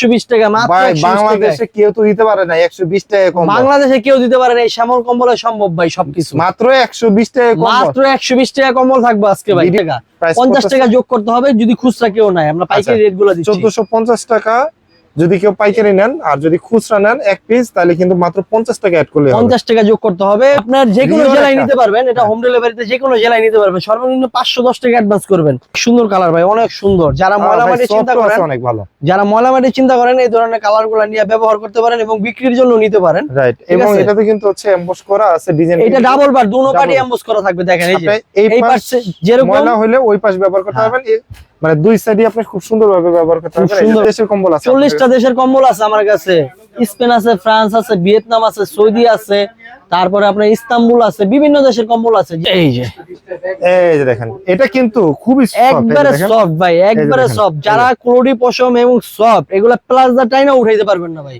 একশো বিশ টাকা মাত্র ভাই 120 টাকায়। বাংলাদেশে কেউ তো দিতে পারে না একশো বিশ টাকা কম বাংলাদেশে কেউ দিতে পারে না এই শ্যামল কম্বলে সম্ভব ভাই সবকিছু। মাত্র একশো বিশ টাকা মাত্র একশো বিশ টাকা কম্বল থাকবে আজকে ভাই টাকা। পঞ্চাশ টাকা যোগ করতে হবে যদি খুচরা কেউ নাই আমরা পাইকারি আচ্ছা, রেটগুলো দিচ্ছি। চোদ্দশো পঞ্চাশ টাকা যদি কেউ পাইকারি নেন আর যদি খুচরা নেন এক পিস তাহলে কিন্তু মাত্র পঞ্চাশ টাকা অ্যাড করলে পঞ্চাশ টাকা যোগ করতে হবে। আপনার যে কোনো জেলায় নিতে পারবেন এটা হোম ডেলিভারিতে যে কোনো জেলায় নিতে পারবেন। সর্বনিম্ন পাঁচশো দশ টাকা অ্যাডভান্স করবেন। সুন্দর কালার ভাই অনেক সুন্দর। যারা আহ, ময়লা ভাই, মাটি চিন্তা করেন অনেক ভালো। যারা ময়লা মাটি চিন্তা করেন এই ধরনের কালারগুলা নিয়ে ব্যবহার করতে পারেন এবং বিক্রির জন্য নিতে পারেন। রাইট এবং? এটাতে কিন্তু হচ্ছে এমবস করা আছে ডিজাইন এটা double bar Double party emboss করা থাকবে দেখেন এই যে। এই পাশে যেরকম ময়লা হলে ওই পাশ ব্যবহার করতে হ্যাঁ। পারবেন মানে দুই সাইডে আপনি খুব সুন্দর ভাবে ব্যবহার করতে পারবেন। দেশের কম্বল আছে চল্লিশটা দেশের কম্বল আছে আমার কাছে। স্পেন আছে ফ্রান্স আছে ভিয়েতনাম আছে সৌদি আছে তারপরে আপনার ইস্তাম্বুল আছে বিভিন্ন দেশের কম্বল আছে। এই যে। এই যে দেখেন এটা কিন্তু খুবই একবারে সফট ভাই একবারে সফট যারা ক্লোরি পশম এবং সফট এগুলা প্লাস দা টাইনা উঠাইতে পারবেন না ভাই।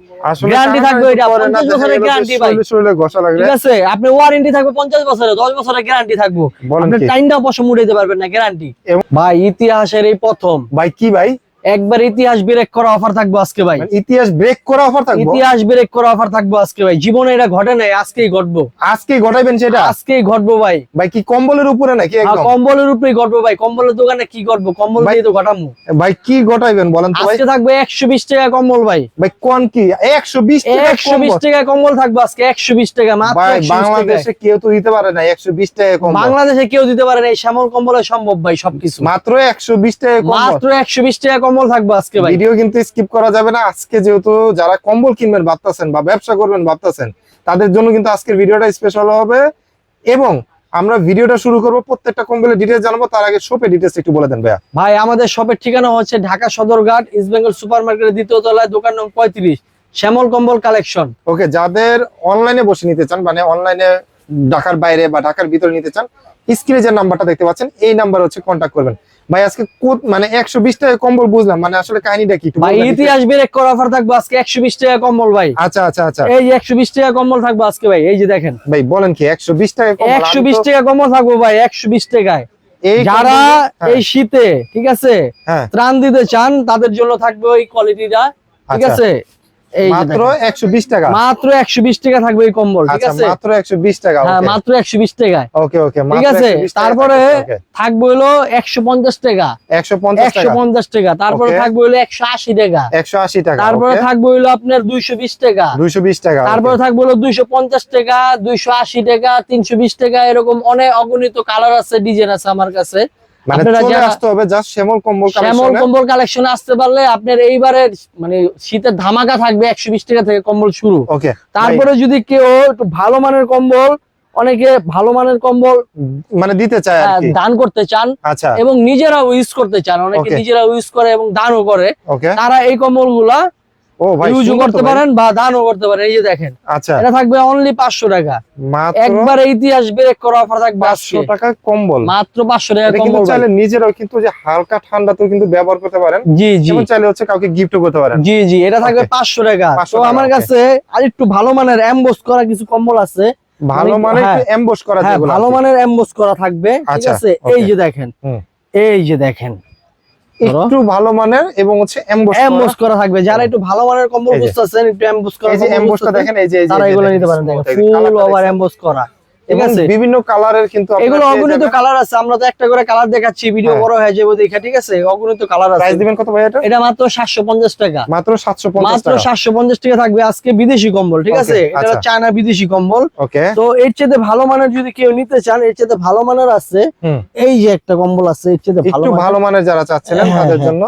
গ্যারান্টি থাকবে এটা পরে 50 বছরের গ্যারান্টি ভাই। শরীরে ঘষা লাগলে ঠিক আছে আপনি ওয়ারেন্টি থাকবে পঞ্চাশ বছরে দশ বছরের গ্যারান্টি থাকব। আপনি কি? টাইনটা পশম উঠাইতে পারবেন না গ্যারান্টি ভাই ইতিহাসের এই প্রথম। ভাই কি ভাই? একবার ইতিহাস ব্রেক করা অফার থাকবে আজকে ভাই। মানে ইতিহাস ব্রেক করা অফার থাকব? ইতিহাস ব্রেক করা অফার থাকবে আজকে ভাই। জীবনে এটা ঘটে নাই আজকেই ঘটবো। আজকে ঘটাইবেন সেটা? আজকেই ঘটবো ভাই। ভাই কি কম্বলের উপরে নাকি একদম? কম্বলের উপরেই ঘটবো ভাই। কম্বলের দোকানে কি ঘটবো? কম্বল দিয়ে তো ঘটামু। ভাই কি ঘটাইবেন বলেন তো ভাই? আজকে থাকবে একশো বিশ টাকা কম্বল ভাই। ভাই কোন কি? একশো বিশ একশো বিশ টাকা কম্বল থাকবে আজকে একশো বিশ টাকা মাত্র ভাই বাংলাদেশে কেউ তো দিতে পারে না একশো বিশ টাকা কম বাংলাদেশে কেউ দিতে পারে না এই শ্যামল কম্বলে সম্ভব ভাই সবকিছু। মাত্র একশো বিশ টাকা কম মাত্র একশো বিশ টাকা কম্বল থাকবে আজকে ভাই। ভিডিও কিন্তু স্কিপ করা যাবে না। আজকে যেহেতু যারা কম্বল কিনবেন ভাবতেছেন বা ব্যবসা করবেন ভাবতেছেন তাদের জন্য কিন্তু আজকের ভিডিওটা স্পেশাল হবে। এবং আমরা ভিডিওটা শুরু করব প্রত্যেকটা কম্বলের ডিটেলস জানাব তার আগে শপে ডিটেলস একটু বলে দেন ভাইয়া। ভাই আমাদের শপের ঠিকানা হচ্ছে Dhaka Sadarghat East Bengal super মার্কেটের দ্বিতীয় তলায় দোকান নং পঁয়ত্রিশ শ্যামল কম্বল কালেকশন ওকে যাদের অনলাইনে বসে নিতে চান মানে অনলাইনে ঢাকার বাইরে বা ঢাকার ভিতরে নিতে চান স্ক্রিনে যে নাম্বারটা দেখতে পাচ্ছেন এই নাম্বার হচ্ছে কন্ট্যাক্ট করবেন। ভাই আজকে মানে একশো বিশ টাকা কম্বল বুঝলাম মানে আসলে কাহিনীটা কি ভাই ইতিহাস ব্রেক করা অফার থাকবে আজকে একশো বিশ টাকা কম্বল ভাই। আচ্ছা আচ্ছা আচ্ছা। এই একশো বিশ টাকা কম্বল থাকবে আজকে ভাই এই যে দেখেন। ভাই বলেন কি একশো বিশ টাকা একশো বিশ টাকা কম্বল থাকব ভাই একশো বিশ টাকায়। যারা হ্যাঁ, এই শীতে ঠিক আছে হ্যাঁ। ত্রাণ দিতে চান তাদের জন্য থাকবে ওই কোয়ালিটিটা ঠিক আচ্ছা। আছে? মাত্র দেখেন। একশো বিশ টাকা। মাত্র থাকবে এই কম্বল ঠিক আচ্ছা আছে? মাত্র টাকা হ্যাঁ মাত্র একশো বিশ ওকে ওকে ঠিক আছে? তারপরে থাকবে হলো একশো পঞ্চাশ টাকা। তারপরে থাকবে হলো একশো আশি টাকা। একশো আশি টাকা তারপরে থাকবে হলো আপনার দুইশো বিশ টাকা। দুইশো বিশ টাকা তারপরে থাকবে হলো দুইশো পঞ্চাশ টাকা দুইশো আশি টাকা তিনশো বিশ টাকা এরকম অনেক অগণিত কালার আছে ডিজাইন আছে আমার কাছে। মানে চলে আসতে হবে জাস্ট শ্যামল কম্বল শ্যামল কম্বল কালেকশন আসতে পারলে আপনার এইবারে মানে শীতের ধামাকা থাকবে একশো বিশ টাকা থেকে কম্বল শুরু। ওকে তারপরে যদি কেউ একটু ভালো মানের কম্বল অনেকে ভালো মানের কম্বল মানে দিতে চায় কি। দান করতে চান আচ্ছা। এবং নিজেরাও ইউজ করতে চান। অনেকে. নিজেরা ইউজ করে এবং দানও করে। তারা এই কম্বলগুলা ও ভাই ইউজ করতে পারেন বা দানও করতে পারেন এই যে দেখেন। আচ্ছা। এটা থাকবে অনলি পাঁচশো টাকা। মাত্র একবারে ইতিহাস ব্রেক করা অফার থাকবে টাকা কম্বল। মাত্র টাকা কিন্তু চাইলে নিজেরাও কিন্তু যে হালকা ঠান্ডাতেও কিন্তু ব্যবহার করতে পারেন। জি জি। এবং চাইলে হচ্ছে কাউকে গিফটও করতে পারেন। জি জি এটা থাকবে Okay. পাঁচশো টাকা। তো আমার কাছে আর একটু ভালো মানের এমবোস করা কিছু কম্বল আছে। ভালো অনেক- মানে হ্যাঁ। করা হ্যাঁ ভালো মানের এমবোস করা থাকবে ঠিক আচ্ছা, আছে? এই যে দেখেন এই যে দেখেন। একটু ভালো মানের এবং হচ্ছে এমবোস এমবোস করা থাকবে। যারা একটু ভালো মানের কম্বল। বুঝতেছেন একটু এমবোস করা এই যে এমবোসটা দেখেন এই যে তারা এগুলো নিতে পারেন দেখেন। ফুল ওভার এমবোস করা। ঠিক আছে? বিভিন্ন কালারের কিন্তু এগুলো অগণিত কালার আছে আমরা তো একটা করে কালার দেখাচ্ছি ভিডিও হ্যাঁ। বড় হয়ে যাবে দেখে ঠিক আছে? অগণিত কালার আছে। প্রাইস দিবেন কত ভাই এটা? এটা মাত্র সাতশো পঞ্চাশ টাকা। মাত্র 750 মাত্র টাকা। সাতশো পঞ্চাশ টাকা থাকবে আজকে বিদেশি কম্বল ঠিক আছে? এটা আচ্ছা। চায়না বিদেশি কম্বল। ওকে তো এর চেয়ে ভালো মানের যদি কেউ নিতে চান এর চেয়ে ভালো মানের আছে এই যে একটা কম্বল আছে এর চেয়ে ভালো মানের। ভালো মানের যারা চাচ্ছিলেন হ্যাঁ, তাদের হ্যাঁ। জন্য।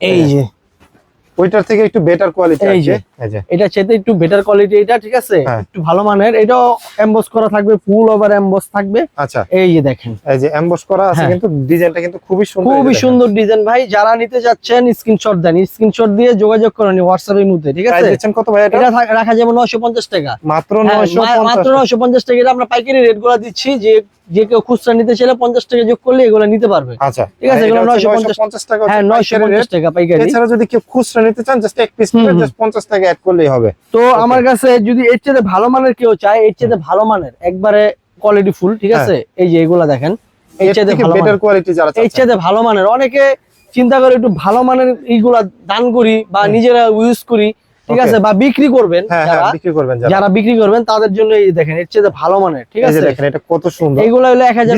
এই যে। ওইটার থেকে একটু বেটার কোয়ালিটি এই যে। এটা চেতে একটু বেটার কোয়ালিটি এটা ঠিক আছে? হ্যাঁ। একটু ভালো মানের। এটাও এমবস করা থাকবে ফুল ওভার এমবস থাকবে। আচ্ছা। এই যে দেখেন। এই যে এমবস করা আছে হ্যাঁ। কিন্তু ডিজাইনটা কিন্তু খুবই সুন্দর খুবই সুন্দর ডিজাইন ভাই যারা নিতে যাচ্ছেন স্ক্রিনশট দেন। স্ক্রিনশট দিয়ে যোগাযোগ করেন হোয়াটসঅ্যাপ এর মধ্যে ঠিক আছে? দিচ্ছেন কত ভাই এটা? রাখা যাবে নয়শো পঞ্চাশ টাকা। মাত্র হ্যাঁ, 950 মাত্র নয়শো পঞ্চাশ টাকা। এটা আমরা পাইকারি রেটগুলা দিচ্ছি। যে যে কেউ খুচরা নিতে চাইলে পঞ্চাশ টাকা যোগ করলে এগুলো নিতে পারবে। আচ্ছা। ঠিক আছে, এগুলো 950 950 টাকা হ্যাঁ নয়শো পঞ্চাশ। টাকা পাইকারি। এছাড়া যদি কেউ খুচরা নিতে চান জাস্ট এক পিস। জাস্ট 50 টাকা অ্যাড করলেই হবে। তো আমার কাছে যদি এর চেয়ে ভালো মানের কেউ চায় এর চেয়ে ভালো মানের একবারে কোয়ালিটি ফুল ঠিক আছে? এই যে এগুলা দেখেন এর চেয়ে ভালো বেটার কোয়ালিটি যারা এর চেয়ে ভালো মানের অনেকে চিন্তা করে একটু ভালো মানের এইগুলা দান করি বা নিজেরা ইউজ করি ঠিক আছে? বা বিক্রি করবেন হ্যাঁ যারা হ্যাঁ বিক্রি করবেন যারা। বিক্রি করবেন তাদের জন্য এই দেখেন এর চেয়ে ভালো মানের ঠিক আছে? দেখেন এটা কত সুন্দর। হলো এক হাজার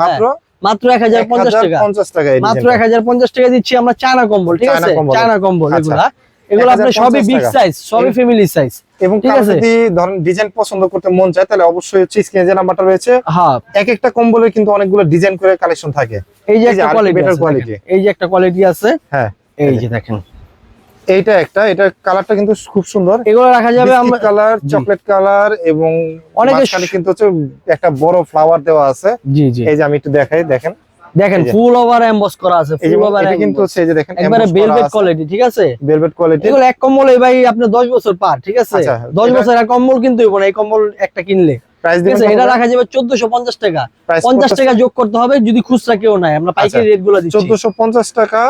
মাত্র হ্যাঁ, মাত্র এক হাজার পঞ্চাশ টাকা। 1050 টাকা মাত্র এক হাজার পঞ্চাশ টাকা দিচ্ছি আমরা চায়না কম্বল ঠিক আছে? কম্বল। চায়না কম্বল আচ্ছা। এগুলা। এগুলো আপনি সবই বিগ সাইজ সবই ফ্যামিলি সাইজ এবং। যদি ধরেন ডিজাইন পছন্দ করতে মন চায় তাহলে অবশ্যই হচ্ছে স্ক্রিনে যে নাম্বারটা রয়েছে হ্যাঁ এক একটা কম্বলের কিন্তু অনেকগুলো ডিজাইন করে কালেকশন থাকে। এই যে একটা কোয়ালিটি এই যে একটা কোয়ালিটি আছে হ্যাঁ। এই যে দেখেন। এইটা একটা এটা কালারটা কিন্তু খুব সুন্দর। এগুলো রাখা যাবে আমরা কালার চকলেট কালার এবং অনেকে কিন্তু হচ্ছে একটা বড় ফ্লাওয়ার দেওয়া আছে। জি জি। এই যে আমি একটু দেখাই দেখেন। দেখেন ফুল ওভার এমবস করা আছে ফুল ওভার এটা কিন্তু হচ্ছে এই যে দেখেন একবারে বেলভেট কোয়ালিটি ঠিক আছে? ভেলভেট কোয়ালিটি এগুলো এক কম্বল এই ভাই আপনি 10 বছর পার ঠিক আছে? আচ্ছা, 10 বছর এক কম্বল কিন্তু হইব না এই কম্বল একটা কিনলে। প্রাইস দিবেন এটা রাখা যাবে 1450 টাকা। প্রাইস 50 টাকা যোগ করতে হবে যদি খুচরা কেউ নাই আমরা পাইকারি রেটগুলো দিচ্ছি। 1450 টাকা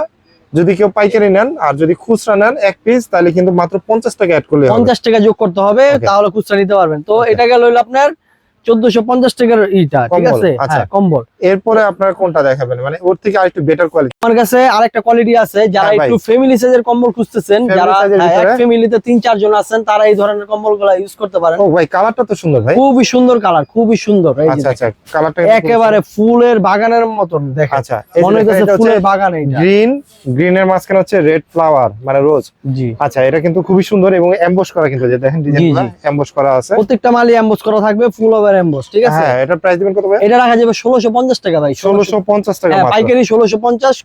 যদি কেউ পাইকারি নেন আর যদি খুচরা নেন এক পিস তাহলে কিন্তু মাত্র 50 টাকা অ্যাড করলে পঞ্চাশ টাকা যোগ করতে হবে তাহলে খুচরা নিতে পারবেন। তো এটা গেল হইল আপনার 1450 টাকার ইটা ঠিক আছে? আচ্ছা। হ্যাঁ কম্বল। এরপরে আপনার কোনটা দেখাবেন? মানে ওর থেকে আরেকটু বেটার কোয়ালিটি আমার কাছে আরেকটা কোয়ালিটি আছে যারা হ্যাঁ একটু ফ্যামিলি সাইজের কম্বল খুঁজতেছেন যারা size এর হ্যাঁ, এক ফ্যামিলিতে তিন চার জন আছেন তারা এই ধরনের কম্বল ইউজ করতে পারেন। ও ভাই কালারটা তো সুন্দর ভাই। খুবই সুন্দর কালার খুবই সুন্দর এই আচ্ছা আচ্ছা কালারটা একেবারে ফুলের বাগানের মতন আচ্ছা মনে হচ্ছে এটা হচ্ছে ফুলের বাগান এইটা। গ্রিন গ্রিনের মাঝখানে হচ্ছে রেড ফ্লাওয়ার মানে রোজ জি। আচ্ছা এটা কিন্তু খুবই সুন্দর এবং এমবস করা কিন্তু দেখেন। করা আছে। প্রত্যেকটা মালই এমবস করা থাকবে ফুল ওভার এমবস ঠিক আছে? হ্যাঁ এটা প্রাইস দিবেন কত ভাই? এটা রাখা যাবে ষোলোশো পঞ্চাশ টাকা ভাই ষোলোশো 1650 টাকা হ্যাঁ মাত্র। পাইকারি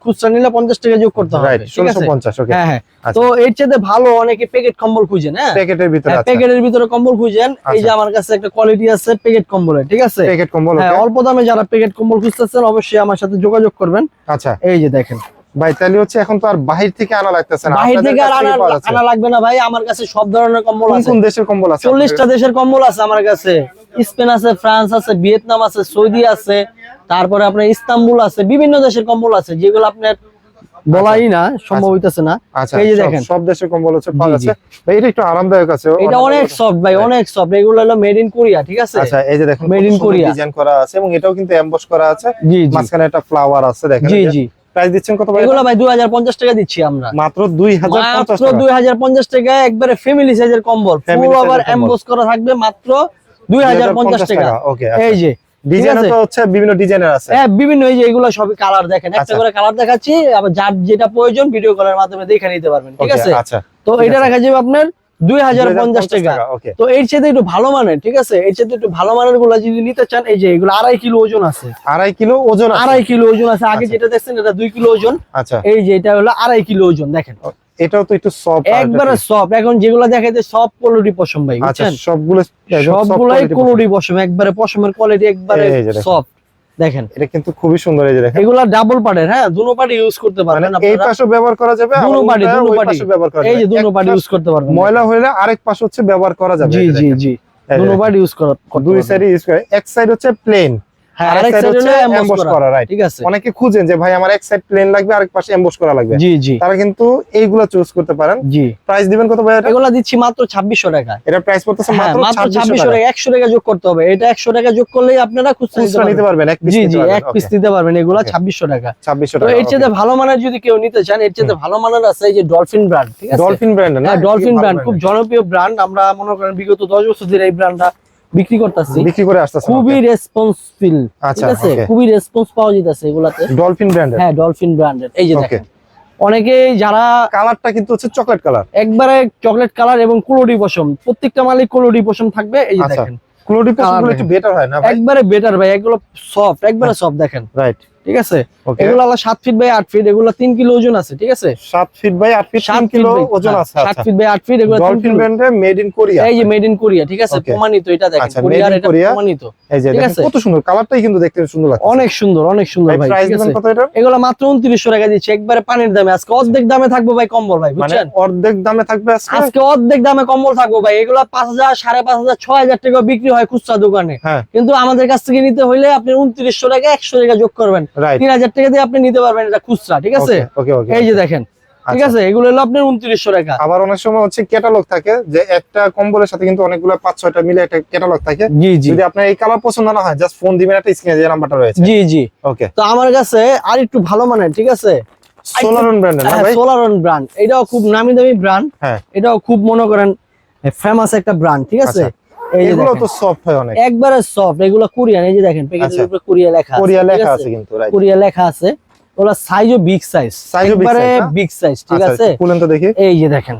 খুচরা নিলে পঞ্চাশ টাকা যোগ করতে হবে। রাইট 1650 ওকে হ্যাঁ হ্যাঁ। আচ্ছা। তো এর চেয়ে ভালো অনেকে প্যাকেট কম্বল খুঁজেন হ্যাঁ? প্যাকেটের ভিতরে আছে প্যাকেটের ভিতরে কম্বল খুঁজেন। এই যে আচ্ছা। আমার কাছে একটা কোয়ালিটি আছে প্যাকেট কম্বলের ঠিক আছে? প্যাকেট কম্বল হ্যাঁ অল্প দামে যারা প্যাকেট কম্বল খুঁজতেছেন অবশ্যই আমার সাথে যোগাযোগ করবেন। আচ্ছা। এই যে দেখেন। ভাই তাহলে হচ্ছে এখন তো আর বাহির থেকে আনা লাগতেছে না। বাহির থেকে আনা লাগবে না ভাই আমার কাছে সব ধরনের কম্বল আছে। কোন দেশের কম্বল আছে? চল্লিশটা দেশের কম্বল আছে আমার কাছে। স্পেন আছে ফ্রান্স আছে ভিয়েতনাম আছে সৌদি আছে তারপরে আপনার ইস্তাম্বুল আছে বিভিন্ন দেশের কম্বল আছে যেগুলো আপনার বলাই না সম্ভব হইতেছে না। আচ্ছা এই যে দেখেন। সব কম্বল হচ্ছে পাওয়া যাচ্ছে। ভাই এটা একটু আরামদায়ক আছে এটা অনেক সফট ভাই অনেক সফট এগুলো হলো মেড ইন কোরিয়া ঠিক আছে? আচ্ছা এই যে দেখুন Made in Korea। ডিজাইন করা আছে এবং এটাও কিন্তু এমবস করা আছে। মাঝখানে একটা ফ্লাওয়ার আছে দেখেন জি জি। প্রাইস দিচ্ছেন কত ভাই এগুলো ভাই দুই হাজার পঞ্চাশ টাকা দিচ্ছি আমরা। মাত্র 2050 মাত্র টাকা। দুই হাজার পঞ্চাশ টাকা একবারে ফ্যামিলি সাইজের কম্বল। ফুল ওভার এর কম্বল। করা থাকবে মাত্র দুই হাজার পঞ্চাশ টাকা। এই যে ডিজাইন তো হচ্ছে বিভিন্ন ডিজাইনের আছে। হ্যাঁ বিভিন্ন এই যে এগুলো সবই কালার দেখেন। একটা আচ্ছা। করে কালার দেখাচ্ছি আবার যার যেটা প্রয়োজন ভিডিও কলের মাধ্যমে দেখে নিতে পারবেন ঠিক আছে? আচ্ছা। তো এটা। রাখা যাবে আপনার দুই হাজার পঞ্চাশ টাকা। তো এর সাথে একটু ভালো মানের ঠিক আছে? এর সাথে একটু ভালো মানেরগুলা যদি নিতে চান এই যে এগুলো আড়াই কিলো ওজন আছে। আড়াই কিলো ওজন আড়াই কিলো ওজন আছে। আগে আচ্ছা। যেটা দেখছেন এটা দুই কিলো ওজন। আচ্ছা। এই যে এটা হলো আড়াই কিলো ওজন দেখেন। এটাও তো একটু সফট একবারে সফট এখন যেগুলো দেখাইতে সব কোয়ালিটি পশম ভাই আচ্ছা বুঝছেন? সবগুলো সবগুলাই কোয়ালিটি পশম। একবারে পশমের কোয়ালিটি একবারে দেখেন। সফট দেখেন। এটা কিন্তু খুবই সুন্দর এই যে দেখেন। এগুলা ডাবল পার্টের হ্যাঁ? পার্টি ইউজ করতে মানে পারবেন এই আপনারা পাশে ব্যবহার করা যাবে দুনো পার্টি পাশে ব্যবহার করা এই যে পার্টি ইউজ করতে পারবেন। ময়লা হলে আরেক পাশ হচ্ছে ব্যবহার করা যাবে জি জি জি। এই। পার্টি ইউজ করা দুই। সাইড ইউজ করে। এক সাইড হচ্ছে প্লেন অনেকে খুঁজেন যে ভাই আমার এক সাইড প্লেন লাগবে আরেক পাশে এমবোস করা লাগবে। জি জি। তারা কিন্তু এইগুলা চুজ করতে পারেন। জি। প্রাইস দিবেন কত ভাই এটা? এগুলা দিচ্ছি মাত্র ছাব্বিশশো টাকা। এটা প্রাইস পড়তেছে হ্যাঁ মাত্র 2600 টাকা। যোগ করতে হবে। এটা একশো টাকা যোগ করলেই আপনারা খুচরা নিতে পারবেন এক পিস জি জি এক পিস দিতে পারবেন। এগুলা টাকা। 2600 টাকা এর চেয়ে ভালো মানের যদি কেউ নিতে চান এর চেয়ে ভালো মানের আছে এই যে ডলফিন ব্র্যান্ড ঠিক আছে? ডলফিন ব্র্যান্ড না? ডলফিন ব্র্যান্ড খুব জনপ্রিয় ব্র্যান্ড আমরা মনে করেন বিগত দশ বছর ধরে এই ব্র্যান্ডটা বিক্রি করতেছি। বিক্রি করে আসতেছি খুবই রেসপন্সফুল আচ্ছা, ঠিক আছে? খুবই রেসপন্স পাওয়া যেতেছে এগুলাতে। ডলফিন ব্র্যান্ডের হ্যাঁ ডলফিন ব্র্যান্ডের এই যে দেখেন অনেকেই যারা কালারটা কিন্তু হচ্ছে চকলেট কালার একবারে চকলেট কালার এবং কুলোডি পশম প্রত্যেকটা মালিক কুলোডি পশম থাকবে এই যে আচ্ছা। দেখেন। কুলোডি পশমগুলো একটু বেটার হয় না ভাই? একবারে বেটার ভাই এগুলো সফট একবারে সফট দেখেন। রাইট ঠিক আছে? এগুলো হলো সাত ফিট বাই আট ফিট এগুলো তিন কিলো ওজন আছে ঠিক আছে? 7 ফিট বাই 8 ফিট 3 কিলো ওজন আছে সাত আচ্ছা। ফিট বাই আট ফিট এগুলো ডলফিন কিলো। ব্র্যান্ডের মেড ইন কোরিয়া এই যে মেড ইন কোরিয়া ঠিক আছে? প্রমাণিত এটা দেখেন আচ্ছা, কোরিয়ার এটা প্রমাণিত এই যে দেখেন কত সুন্দর কালারটাই কিন্তু দেখতে সুন্দর লাগছে। অনেক সুন্দর অনেক সুন্দর ভাই প্রাইস দিবেন কত এটা? এগুলো মাত্র উনত্রিশশো টাকা দিচ্ছে একবারে পানির দামে আজকে অর্ধেক দামে থাকব ভাই কম্বল ভাই মানে বুঝছেন? অর্ধেক দামে থাকবে আজকে? আজকে অর্ধেক দামে কম্বল থাকব ভাই এগুলো পাঁচ হাজার সাড়ে পাঁচ হাজার ছয় হাজার টাকা বিক্রি হয় খুচরা দোকানে। হ্যাঁ। কিন্তু আমাদের কাছ থেকে নিতে হলে আপনি উনত্রিশশো টাকা একশো টাকা যোগ করবেন। তিন হাজার টাকা দিয়ে আপনি নিতে পারবেন এটা খুচরা ঠিক আছে? ওকে ওকে এই যে দেখেন ঠিক আচ্ছা। আছে? এগুলো হলো আপনার উনত্রিশশো টাকা। আবার অনেক সময় হচ্ছে ক্যাটালগ থাকে যে একটা কম্বলের সাথে কিন্তু অনেকগুলো পাঁচ ছয়টা মিলে একটা ক্যাটালগ থাকে। জি জি। যদি আপনার এই কালার পছন্দ না হয় জাস্ট ফোন দিবেন একটা স্ক্রিনে যে নাম্বারটা রয়েছে। জি জি। ওকে তো আমার কাছে আর একটু ভালো মানের ঠিক আছে? সোলারন ব্র্যান্ডের না ভাই? সোলারন ব্র্যান্ড এটাও খুব নামি দামি ব্র্যান্ড হ্যাঁ। এটাও খুব মনে করেন ফেমাস একটা ব্র্যান্ড ঠিক আছে? আচ্ছা। এগুলো তো সফট হয় অনেক। একবারে সফট এগুলো কোরিয়ান এই যে দেখেন আচ্ছা। উপরে কোরিয়া লেখা আছে, কোরিয়া লেখা আছে? কিন্তু রাইট কোরিয়া লেখা আছে। ওগুলো সাইজও বিগ সাইজ Size ও big একবারে বিগ সাইজ ঠিক আচ্ছা, আছে? খুলেন তো দেখি। এই যে দেখেন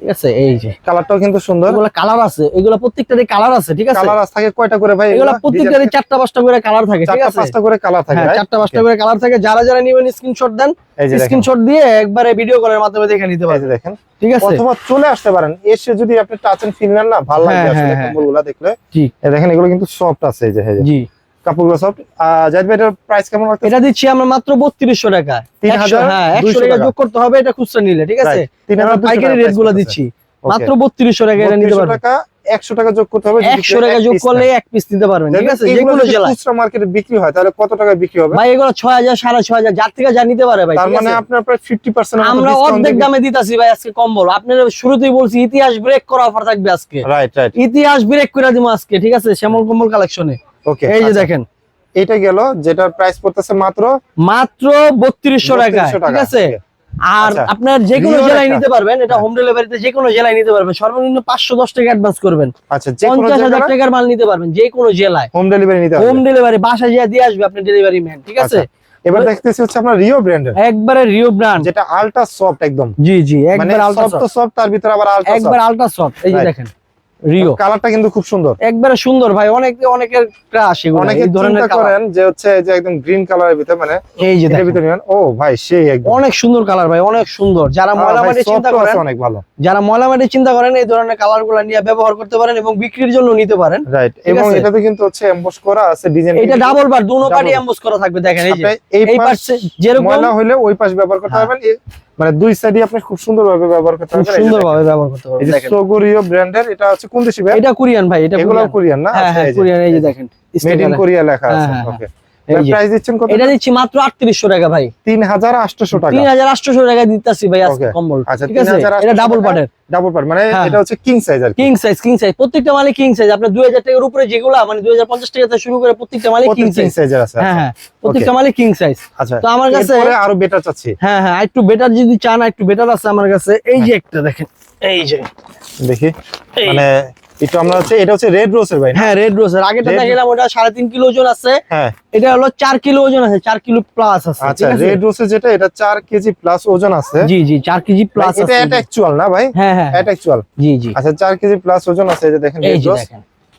ঠিক আছে এই যে। কালারটাও কিন্তু সুন্দর। এগুলো কালার আছে এগুলো প্রত্যেকটারই কালার আছে ঠিক আছে? কালার থাকে কয়টা করে ভাই এগুলো প্রত্যেকটারই চারটা পাঁচটা করে কালার থাকে ঠিক চারটা আছে? পাঁচটা করে কালার থাকে হ্যাঁ চারটা পাঁচটা করে কালার থাকে। যারা যারা নেবেন স্ক্রিনশট দেন স্ক্রিনশট দিয়ে একবারে ভিডিও কলের মাধ্যমে দেখে নিতে এই দেখেন। ঠিক আছে? অথবা চলে আসতে পারেন এসে যদি আপনি টাচ এন্ড ফিল নেন না ভালো লাগবে হ্যাঁ, আসলে হ্যাঁ। দেখলে। দেখেন এগুলো কিন্তু সফট আছে যে এই যে। জি। কাপড়গুলো জাহিদ ভাই এটার প্রাইস কেমন লাগতেছে? এটা দিচ্ছি আমরা মাত্র বত্রিশশো টাকা। 3,200 হ্যাঁ টাকা টাকা। যোগ করতে হবে এটা খুচরা নিলে ঠিক আছে? 3,200 আমরা পাইকারি টাকা দিচ্ছি। মাত্র বত্রিশশো টাকা এটা নিতে পারবেন টাকা 100 টাকা যোগ করতে হবে যদি একশো কেউ টাকা যোগ করলে এক পিস নিতে পারবেন ঠিক আছে? এগুলো যে কোনো যদি জেলায়। খুচরা মার্কেটে বিক্রি হয় তাহলে কত টাকায় বিক্রি হবে? ভাই এগুলো ছয় হাজার সাড়ে ছয় হাজার যার থেকে যা নিতে পারে ভাই তার মানে আপনার প্রায় 50% আমরা অর্ধেক দামে দিতাছি ভাই আজকে কম্বল। আপনার শুরুতেই বলছি ইতিহাস ব্রেক করা অফার থাকবে আজকে। রাইট রাইট ইতিহাস ব্রেক করে দিব আজকে ঠিক আছে? শ্যামল কম্বল কালেকশনে ওকে এই যে দেখেন। এটা গেল যেটার প্রাইস পড়তেছে মাত্র মাত্র বত্রিশশো টাকা ঠিক আছে? আর আচ্ছা। আপনার যে কোনো জেলায় নিতে পারবেন এটা হ্যাঁ। হোম ডেলিভারিতে যে কোনো জেলায় নিতে পারবেন সর্বনিম্ন পাঁচশো দশ টাকা অ্যাডভান্স করবেন। আচ্ছা যে কোনো পঞ্চাশ হাজার জায়গায় টাকার মাল নিতে পারবেন যে কোনো জেলায়। হোম ডেলিভারি নিতে হোম ডেলিভারি বাসায় গিয়ে দিয়ে আসবে আপনি ডেলিভারি ম্যান ঠিক আছে? আচ্ছা। এবার দেখতেছি হচ্ছে আপনার রিও ব্র্যান্ডের একবারে রিও ব্র্যান্ড যেটা আলট্রা সফট একদম। জি জি মানে একবার আলট্রা সফট সফট তার ভিতরে আবার আলট্রা একবার আলট্রা সফট এই যে দেখেন। রিও কালারটা কিন্তু খুব সুন্দর। একবারে সুন্দর ভাই অনেক অনেকের ক্রাশ এগুলো অনেকে ধরনের করেন যে হচ্ছে যে একদম গ্রিন কালারের ভিতরে মানে এই যে দেখেন। ভিতরে ও ভাই সেই একদম। অনেক সুন্দর কালার ভাই অনেক সুন্দর। যারা আহ, ময়লা মাটি চিন্তা করেন অনেক ভালো। যারা ময়লা মাটি চিন্তা করেন এই ধরনের কালারগুলা নিয়ে ব্যবহার করতে পারেন এবং বিক্রির জন্য নিতে পারেন। রাইট এবং এটাতে কিন্তু হচ্ছে এমবস করা আছে ডিজাইন এটা double bar party bar। Emboss করা থাকবে দেখেন এই যে। এই পাশে যেরকম ময়লা হলে ওই পাশ ব্যবহার করতে হ্যাঁ। পারবেন মানে দুই সাইডই আপনি খুব সুন্দর ভাবে ব্যবহার করতে পারবেন। সুন্দরভাবে সুন্দর ভাবে ব্যবহার করতে পারবেন। এই সোগোরিও ব্র্যান্ডের এটা হচ্ছে কোন দেশি ভাই এটা কোরিয়ান ভাই এটা এগুলো কোরিয়ান। না? হ্যাঁ আচ্ছা, হ্যাঁ কোরিয়ান এই যে দেখেন। মেড ইন কোরিয়া লেখা হ্যাঁ, আছে হ্যাঁ, ওকে এই যে। প্রাইস দিচ্ছেন কত এটা দিচ্ছি মাত্র আটত্রিশশো টাকা ভাই। 3800 টাকা। দিতেছি ভাই আজকে কম্বল। আচ্ছা ঠিক আছে? এটা ডাবল। ডাবল মানে হ্যাঁ। এটা হচ্ছে কিং সাইজ আর কিং। সাইজ কিং সাইজ প্রত্যেকটা মালে কিং সাইজ টাকার উপরে যেগুলো মানে দুই হাজার পঞ্চাশ টাকা থেকে শুরু করে প্রত্যেকটা মালে কিং কিং সাইজ সাইজের আছে হ্যাঁ হ্যাঁ। প্রত্যেকটা মালে কিং সাইজ আচ্ছা। তো আমার কাছে আরও বেটার চাচ্ছি। হ্যাঁ হ্যাঁ একটু বেটার যদি চান একটু বেটার আছে আমার কাছে। এই যে একটা দেখেন। এই যে। দেখি। মানে একটু আমরা হচ্ছে এটা হচ্ছে রেড রোজের ভাই হ্যাঁ রেড রোজের আগেটা Red- ওটা সাড়ে তিন কিলো ওজন আছে। হ্যাঁ। এটা হলো কিলো ওজন আছে কিলো প্লাস আছে আচ্ছা রেড রোজের যেটা এটা 4 কেজি প্লাস ওজন আছে। জি জি চার কেজি প্লাস এটা আছে। এটা অ্যাকচুয়াল না ভাই? হ্যাঁ হ্যাঁ। এটা অ্যাকচুয়াল জি জি। আচ্ছা 4 কেজি প্লাস ওজন আছে এই যে দেখেন রেড রোজ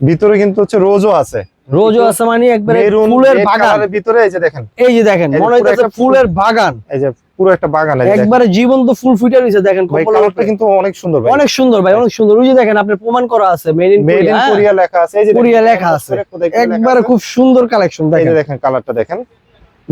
ভিতরে কিন্তু হচ্ছে রোজও আছে। রোজও আছে মানে একবারে ফুলের বাগান। ভিতরে এই যে দেখেন। এই যে দেখেন মনে একটা ফুলের বাগান। এই যে পুরো একটা বাগান একবারে জীবন্ত ফুল ফুটে রয়েছে দেখেন কালারটা কিন্তু অনেক সুন্দর ভাই। অনেক সুন্দর ভাই অনেক সুন্দর। ওই যে দেখেন আপনার প্রমাণ করা আছে মেড ইন কোরিয়া লেখা আছে এই যে কোরিয়া লেখা আছে। একবারে খুব সুন্দর কালেকশন দেখেন। দেখেন কালারটা দেখেন।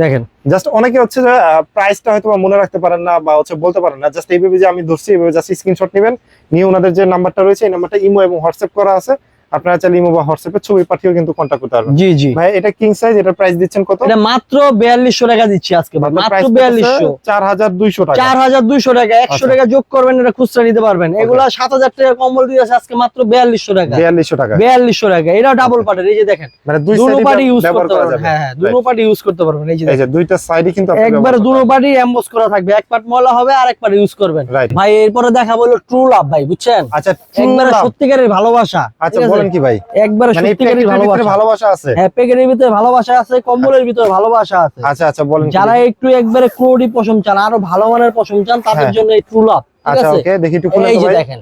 দেখেন। জাস্ট অনেকে হচ্ছে যে প্রাইসটা হয়তো মনে রাখতে পারেন না বা হচ্ছে বলতে পারেন না। জাস্ট এইভাবে যে আমি ধরছি এইভাবে জাস্ট স্ক্রিনশট নেবেন। নিয়ে ওনাদের যে নাম্বারটা রয়েছে এই নাম্বারটা ইমো এবং হোয়াটসঅ্যাপ করা আছে। আপনারা চাইলে ইমো বা হোয়াটসঅ্যাপে ছবি পাঠিয়েও কিন্তু কন্ট্যাক্ট করতে পারবেন। জি জি। ভাই এটা কিং সাইজ এটার প্রাইস দিচ্ছেন কত? এটা মাত্র বিয়াল্লিশশো টাকা দিচ্ছি আজকে মাত্র বিয়াল্লিশশো। চার হাজার দুইশো টাকা। চার হাজার দুইশো টাকা একশো আচ্ছা। টাকা যোগ করবেন এটা খুচরা নিতে পারবেন। এগুলা সাত হাজার টাকা কম্বল দিয়ে আছে আজকে মাত্র বিয়াল্লিশশো টাকা। বিয়াল্লিশশো টাকা। বিয়াল্লিশশো টাকা। এটাও ডাবল পার্টের এই যে দেখেন। মানে দুই পার্টি ইউজ করতে করা পারবেন। হ্যাঁ হ্যাঁ দুনো পার্টি ইউজ করতে পারবেন এই যে এই যে দুইটা সাইডই কিন্তু আপনি একবারে দুনো পার্টি এমবোস করা থাকবে এক পার্ট ময়লা হবে আর এক পার্ট ইউজ করবেন। ভাই এরপরে দেখা বলল ট্রু লাভ ভাই বুঝছেন? আচ্ছা একবারে সত্যিকারের ভালোবাসা আচ্ছা? বলেন কি ভাই? একবারে মানে সত্যিকারের ভালোবাসা। ভালোবাসা আছে? হ্যাঁ প্যাকেটের ভিতরে ভালোবাসা আছে কম্বলের ভিতরে ভালোবাসা আছে। আচ্ছা আচ্ছা বলেন যারা একটু একবারে ক্রোডি পশম চান আরও ভালো মানের পশম চান তাদের হ্যাঁ। জন্য এই ট্রু লাভ আচ্ছা ওকে দেখি একটু খুলে ভাই। দেখেন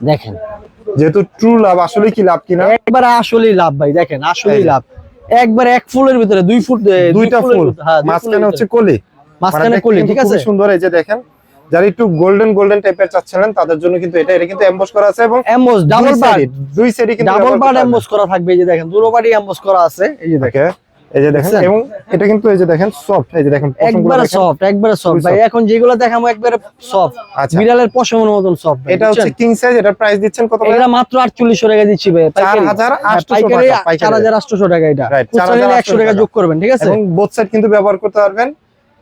দেখেন। যেহেতু ট্রু লাভ আসলে কি লাভ কিনা? একবারে আসলেই লাভ ভাই দেখেন আসলেই যে। লাভ। একবারে এক ফুলের ভিতরে দুই ফুট দুইটা ফুল হ্যাঁ, মাঝখানে হচ্ছে কলি। মাঝখানে মানে কলি ঠিক আছে? সুন্দর এই যে দেখেন। যারা একটু গোল্ডেন গোল্ডেন টাইপের চাচ্ছিলেন তাদের জন্য কিন্তু এটা এটা কিন্তু এমবস করা আছে এবং এমবোস ডাবল পার্ট দুই সাইডে কিন্তু ডাবল পার্ট এমবোস করা থাকবে এই যে দেখেন দুটো পার্টি এমবোস করা আছে এই যে দেখেন দেখে এই যে দেখেন এবং এটা কিন্তু এই যে দেখেন সফট এই যে দেখেন একবারে সফট একবারে সফট ভাই এখন যেগুলো দেখাবো একবারে সফট আচ্ছা। বিড়ালের পশমের মতন সফট এটা হচ্ছে কিং সাইজ এটা প্রাইস দিচ্ছেন কত এটা মাত্র আটচল্লিশশো টাকা দিচ্ছি ভাই 4,800 হ্যাঁ, টাকা, পাইকারি। চার হাজার আটশোশো টাকা এটা। Right, খুচরা নিলে 4,800 একশো টাকা টাকা। যোগ করবেন ঠিক আছে? এবং বোথ সাইড কিন্তু ব্যবহার করতে পারবেন।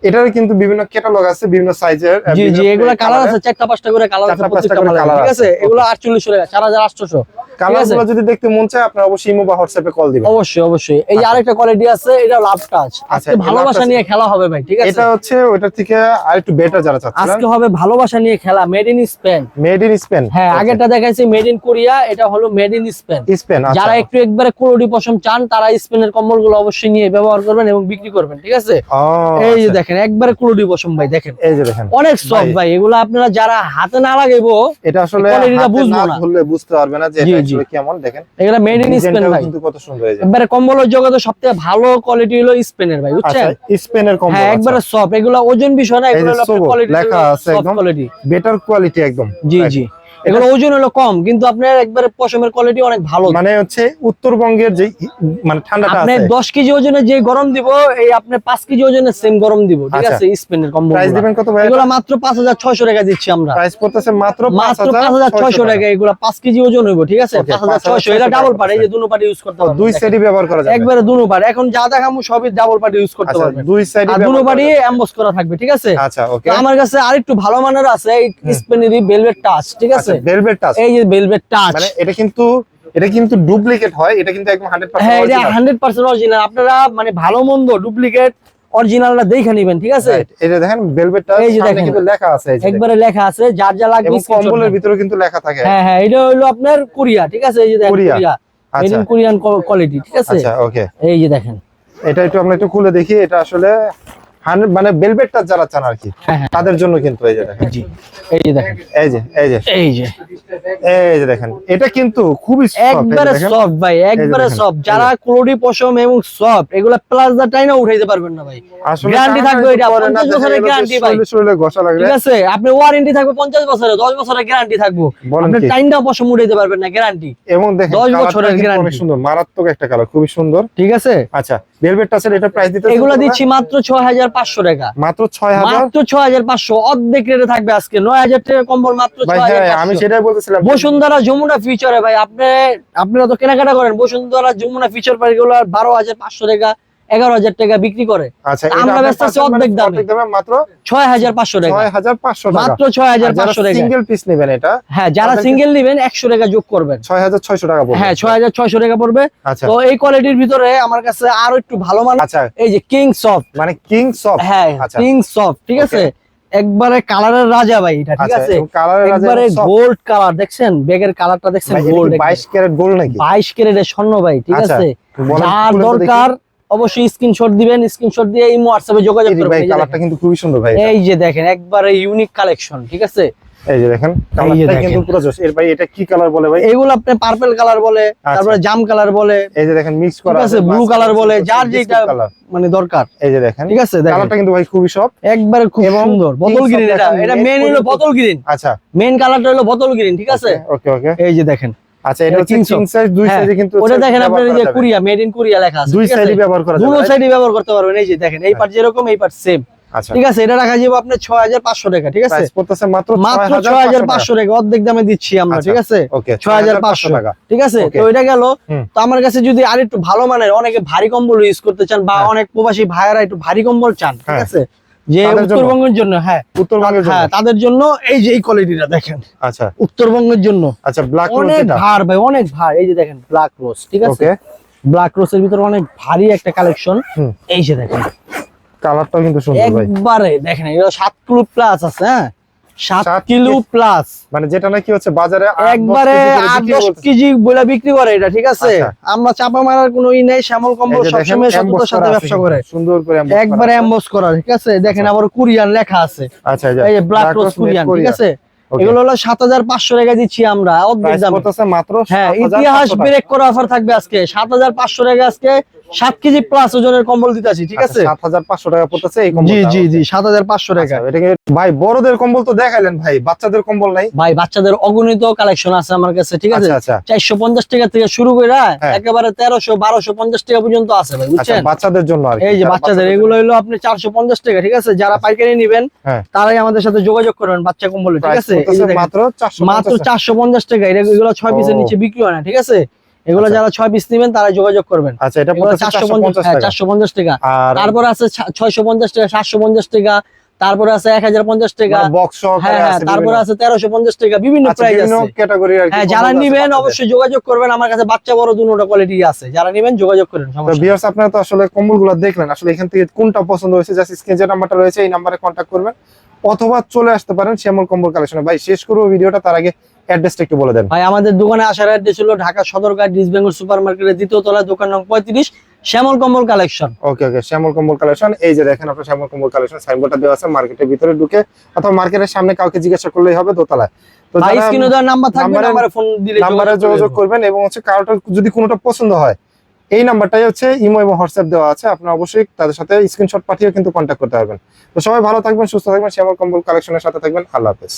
এটার কিন্তু বিভিন্ন ক্যাটালগ আছে বিভিন্ন সাইজের জি জি এগুলা কালার আছে চারটা পাঁচটা করে কালার আছে পাঁচটা প্রত্যেকটা কালার ঠিক আছে। এগুলো আটচল্লিশশো টাকা চার হাজার আটশোশো। কালারগুলো যদি দেখতে মন চায় আপনারা অবশ্যই ইমো বা হোয়াটসঅ্যাপে কল দিবেন। অবশ্যই অবশ্যই। এই যে আচ্ছা। আরেকটা কোয়ালিটি আছে এটা লাভ টাচ আচ্ছা, আজকে ভালোবাসা নিয়ে খেলা হবে ভাই ঠিক আছে? এটা হচ্ছে ওইটার থেকে আরেকটু বেটার যারা আজকে হবে ভালোবাসা নিয়ে খেলা made in Spain made in Spain হ্যাঁ আগেরটা দেখাইছি মেড ইন কোরিয়া এটা হলো মেড ইন স্পেন স্পেন আচ্ছা। যারা একটু একবারে কোরডি পশম চান তারা স্পেনের কম্বলগুলো অবশ্যই নিয়ে ব্যবহার করবেন এবং বিক্রি করবেন ঠিক আছে? এই যে আচ্ছা। দেখেন একবারে কোরডি পশম ভাই দেখেন। এই যে দেখেন। অনেক সফট ভাই। এগুলো আপনারা যারা হাতে না লাগাইবো এটা আসলে বুঝব না। বুঝতে পারবে না যে। আসলে কেমন? দেখেন। এগুলো মেড ইন স্পেন ভাই। কিন্তু কত সুন্দর হয়েছে। একবারে কম্বলের জগতে সবথেকে ভালো কোয়ালিটি হলো স্পেনের ভাই আচ্ছা বুঝছেন স্পেনের কম্বল হ্যাঁ একবারে সফট এগুলো ওজন বিষয় না এগুলো কোয়ালিটি লেখা আছে একদম। বেটার কোয়ালিটি একদম। জি জি। এগুলো ওজন হলো কম কিন্তু আপনার একবারে পশমের কোয়ালিটি অনেক ভালো। মানে হচ্ছে উত্তরবঙ্গের যে মানে ঠান্ডাটা আছে আপনি আছে। দশ কেজি ওজনে যে গরম দিব এই আপনি পাঁচ কেজি ওজনের সেম গরম দিব ঠিক আচ্ছা। আছে? স্পেনের কম্বল প্রাইস দিবেন কত ভাই? এগুলো মাত্র পাঁচ হাজার ছয়শো টাকা দিচ্ছি আমরা। প্রাইস পড়তেছে মাত্র মাত্র পাঁচ হাজার ছয়শো টাকা এগুলো পাঁচ কেজি ওজন হইব ঠিক আছে? Okay, পাঁচ হাজার ছয়শো 5,600 এটা ডাবল টাকা। পারে এই যে দুনো পার্টি ইউজ করতে পারবেন। দুই সাইডই ব্যবহার করা যাবে। একবারে দুনো পারে এখন যা দেখামু সবই ডাবল পার্টি ইউজ করতে আচ্ছা পারবেন। দুই সাইডই আর দুনো পার্টি এমবস করা থাকবে ঠিক আছে? আচ্ছা ওকে আমার কাছে আরেকটু ভালো মানের আছে এই স্পেনেরই ভেলভেট টাচ ঠিক আছে? আচ্ছা ভেলভেট টাচ এই যে ভেলভেট টাচ মানে এটা কিন্তু এটা কিন্তু ডুপ্লিকেট হয় এটা কিন্তু একদম 100% হ্যাঁ এটা অরিজিনাল হান্ড্রেড পার্সেন্ট অরিজিনাল আপনারা মানে ভালো মন্দ ডুপ্লিকেট অরিজিনালটা দেখে নিবেন ঠিক আছে? এটা দেখেন ভেলভেট টাচ এই যে সামনে কিন্তু লেখা আছে একবারে লেখা আছে যার যা লাগবে কম্বলের ভিতরে কিন্তু লেখা থাকে। হ্যাঁ হ্যাঁ এটা হলো আপনার কোরিয়া ঠিক আছে? এই যে দেখেন Korea. Made in Korean quality ঠিক আছে? আচ্ছা ওকে এই যে দেখেন। এটা একটু আমরা একটু খুলে দেখি এটা আসলে 100 মানে যারা চান আর কি হ্যাঁ হ্যাঁ। তাদের জন্য কিন্তু এই যে দেখেন। জি এই যে দেখেন। এই যে এই যে। এই যে। এই যে দেখেন এটা কিন্তু খুবই একবারে সফট ভাই একবারে সফট যারা ক্লোডি পশম এবং সফট এগুলা টাইনা উঠাইতে পারবেন না ভাই। গ্যারান্টি থাকবে এটা না, 50 বছরের দেখা গেল যে গ্যারান্টি ভাই শরীরে ঘষা লাগলে। ঠিক আছে আপনি ওয়ারেন্টি থাকবে 50 বছরের 10 বছরের গ্যারান্টি থাকবে। আপনি পশম উঠাইতে পারবেন না গ্যারান্টি এবং দেখেন 10 বছরের অনেক সুন্দর মারাত্মক একটা কালার খুবই সুন্দর। ঠিক আছে? আচ্ছা ভেলভেট টাসেল এটা প্রাইস দিতে এগুলো দিচ্ছি মাত্র 6500 টাকা। মাত্র 6000 মাত্র 6500 অর্ধেক রেটে থাকবে আজকে। 9000 টাকা কম্বল মাত্র ভাই হ্যাঁ আমি সেটাই বলতেছিলাম। বসুন্ধরা যমুনা ফিচারে ভাই আপনি আপনারা তো কেনাকাটা করেন বসুন্ধরা যমুনা ফিচার পাইগুলো বারো হাজার পাঁচশো টাকা এগারো হাজার টাকা বিক্রি করে। আচ্ছা আমরা ব্যস্ত আছি অর্ধেক দামে। মাত্র ছয় হাজার পাঁচশো টাকা। 6500 টাকা। মাত্র ছয় হাজার পাঁচশো টাকা। সিঙ্গেল পিস নেবেন এটা হ্যাঁ যারা সিঙ্গেল নেবেন একশো টাকা যোগ করবেন। 6600 টাকা পড়বে। হ্যাঁ ছয় হাজার ছয়শো টাকা পড়বে। আচ্ছা। তো এই কোয়ালিটির ভিতরে আমার কাছে আরও একটু ভালো মান আচ্ছা। এই যে কিং সফট মানে কিং সফট হ্যাঁ কিং সফট ঠিক আছে? একবারে কালারের রাজা ভাই এটা ঠিক আছে? একবারে গোল্ড কালার দেখছেন? ব্যাগের কালারটা দেখছেন গোল্ড 22 ক্যারেট গোল্ড নাকি? বাইশ ক্যারেটের স্বর্ণ ভাই ঠিক আছে? যার দরকার অবশ্যই স্ক্রিনশট দিবেন স্ক্রিনশট দিয়ে এই হোয়াটসঅ্যাপে যোগাযোগ করবেন ভাই কালারটা কিন্তু খুবই সুন্দর ভাই এই যে দেখেন একবারে ইউনিক কালেকশন ঠিক আছে? এই যে দেখেন কালারটা। কিন্তু পুরো জোশ। এর ভাই এটা কি কালার বলে ভাই? এগুলো আপনি পার্পল কালার বলে তারপরে জাম কালার বলে। এই যে দেখেন মিক্স করা আছে ব্লু কালার বলে যার যেটা মানে দরকার। এই যে দেখেন ঠিক আছে কালারটা কিন্তু ভাই খুবই সফট একবারে খুব সুন্দর বোতল গ্রিন এটা। এটা মেন হলো বোতল গ্রিন আচ্ছা। মেন কালারটা হলো বোতল গ্রিন ঠিক আছে? ওকে ওকে এই যে দেখেন। আচ্ছা এটা এটা হচ্ছে কিং সাইজ দুই সাইজে কিন্তু ওটা দেখেন আপনার এই যে কোরিয়া মেড ইন কোরিয়া লেখা আছে দুই ঠিক ব্যবহার করা দুটো যাবে ব্যবহার করতে পারবেন এই যে দেখেন এই পার্ট যেরকম এই পার্ট সেম ঠিক আছে? এটা রাখা যাবে আপনার ছয় হাজার পাঁচশো টাকা ঠিক আছে? মাত্র টাকা। অর্ধেক দামে দিচ্ছি আমরা আচ্ছা, ঠিক আছে? ওকে ছয় হাজার পাঁচশো টাকা। ঠিক আছে? Okay. তো এটা গেল তো আমার কাছে যদি আর একটু ভালো মানের অনেকে ভারী কম্বল ইউজ করতে চান বা হ্যাঁ। অনেক প্রবাসী ভাইয়ারা একটু ভারী কম্বল চান ঠিক হ্যাঁ। আছে? যে উত্তরবঙ্গের জন্য হ্যাঁ। উত্তরবঙ্গের হ্যাঁ তাদের জন্য এই যে এই কোয়ালিটিটা দেখেন। আচ্ছা। উত্তরবঙ্গের জন্য। আচ্ছা ব্ল্যাক রোজ অনেক ভার ভাই অনেক ভার। এই যে দেখেন ব্ল্যাক রোজ ঠিক আছে? ব্ল্যাক রোজের ভিতরে অনেক ভারী একটা কালেকশন এই যে দেখেন। কালারটাও কিন্তু সুন্দর ভাই। একবারে দেখেন এটা সাত কিলো প্লাস আছে হ্যাঁ? কিলো প্লাস মানে যেটা নাকি হচ্ছে বাজারে একবারে কেজি করে আট বিক্রি দশ করতেছে। কেজি বলে বিক্রি করে এটা ঠিক আছে? আচ্ছা। আমরা চাপা মারার কোনো ই নেই শ্যামল কম্বল সবসময় সততার সাথে ব্যবসা করে। সুন্দর করে একবারে আছে। এমবস করা ঠিক আছে? দেখেন আবার কুরিয়ান লেখা আছে। আচ্ছা এই যে ব্ল্যাক রোজ কুরিয়ান ঠিক আছে? এগুলো হলো সাত হাজার পাঁচশো টাকা দিচ্ছি আমরা অর্ধেক মাত্র হ্যাঁ ইতিহাস। ব্রেক করা অফার থাকবে আজকে। সাত হাজার পাঁচশো টাকা আজকে। সাত কেজি প্লাস ওজনের কম্বল দিতে দিতেছি ঠিক আছে? আচ্ছা, 7,500 টাকা পড়তেছে এই জি জি জি সাত হাজার পাঁচশো টাকা। আচ্ছা, এটা কি- ভাই বড়দের কম্বল তো দেখাইলেন ভাই বাচ্চাদের কম্বল নাই? ভাই বাচ্চাদের অগণিত কালেকশন আছে আমার কাছে ঠিক আছে? আচ্ছা আচ্ছা। চারশো পঞ্চাশ টাকা থেকে শুরু করে হ্যাঁ। একেবারে তেরোশো বারোশো পঞ্চাশ টাকা পর্যন্ত আছে ভাই আচ্ছা বুঝছেন? বাচ্চাদের জন্য আর এই যে বাচ্চাদের এগুলো হলো আপনি চারশো পঞ্চাশ টাকা ঠিক আছে? যারা পাইকারি নিবেন হ্যাঁ। তারাই আমাদের সাথে যোগাযোগ করবেন বাচ্চা কম্বলে ঠিক আছে? মাত্র 450 মাত্র চারশো পঞ্চাশ টাকা এগুলো ছয় পিসের নিচে বিক্রি হয় না ঠিক আছে? এগুলো আচ্ছা। যারা ছয় পিস নেবেন তারা যোগাযোগ করবেন। আচ্ছা এটা চারশো পঞ্চাশ টাকা? চারশো পঞ্চাশ টাকা। তারপর আছে ছয়শো পঞ্চাশ টাকা সাতশো পঞ্চাশ টাকা তারপরে আছে এক হাজার পঞ্চাশ টাকা। বক্স হ্যাঁ হ্যাঁ তারপরে আছে তেরোশো পঞ্চাশ টাকা বিভিন্ন প্রাইস ক্যাটাগরি হ্যাঁ যারা নিবেন অবশ্যই যোগাযোগ করবেন আমার কাছে বাচ্চা বড় দুটো কোয়ালিটি আছে। যারা নিবেন যোগাযোগ করেন। ভিউয়ার্স আপনারা তো আসলে কম্বলগুলো দেখলেন আসলে এখান থেকে কোনটা পছন্দ হয়েছে? জাস্ট স্ক্রিনে যে নাম্বারটা রয়েছে এই নাম্বারে কন্ট্যাক্ট করবেন। অথবা চলে আসতে পারেন শ্যামল কম্বল কালেকশনে ভাই শেষ করব ভিডিওটা তার আগে অ্যাড্রেসটা একটু বলে দেন। ভাই আমাদের দোকানে আসার অ্যাড্রেস হলো ঢাকা সদরঘাট ডিস বেঙ্গল সুপার মার্কেটের দ্বিতীয় তলায় দোকান নং পঁয়ত্রিশ। শ্যামল কম্বল কালেকশন। ওকে ওকে শ্যামল কম্বল কালেকশন। এই যে দেখেন আপনার শ্যামল কম্বল কালেকশন সাইনবোর্ডটা দেওয়া আছে মার্কেটের ভিতরে ঢুকে অথবা মার্কেটের সামনে কাউকে জিজ্ঞাসা করলেই হবে দোতলায়। তো ভাই যারা স্ক্রিনে দেওয়ার নাম্বার থাকবে নাম্বারে- নাম্বারে ফোন দিলে নাম্বারে যোগাযোগ করবেন এবং হচ্ছে কারোটা যদি কোনোটা পছন্দ হয় এই নাম্বারটাই হচ্ছে ইমো এবং হোয়াটসঅ্যাপ দেওয়া আছে। আপনারা অবশ্যই তাদের সাথে স্ক্রিনশট পাঠিয়ে কিন্তু কন্ট্যাক্ট করতে পারবেন। তো সবাই ভালো থাকবেন সুস্থ থাকবেন শ্যামল কম্বল কালেকশনের সাথে থাকবেন। আল্লাহ হাফেজ।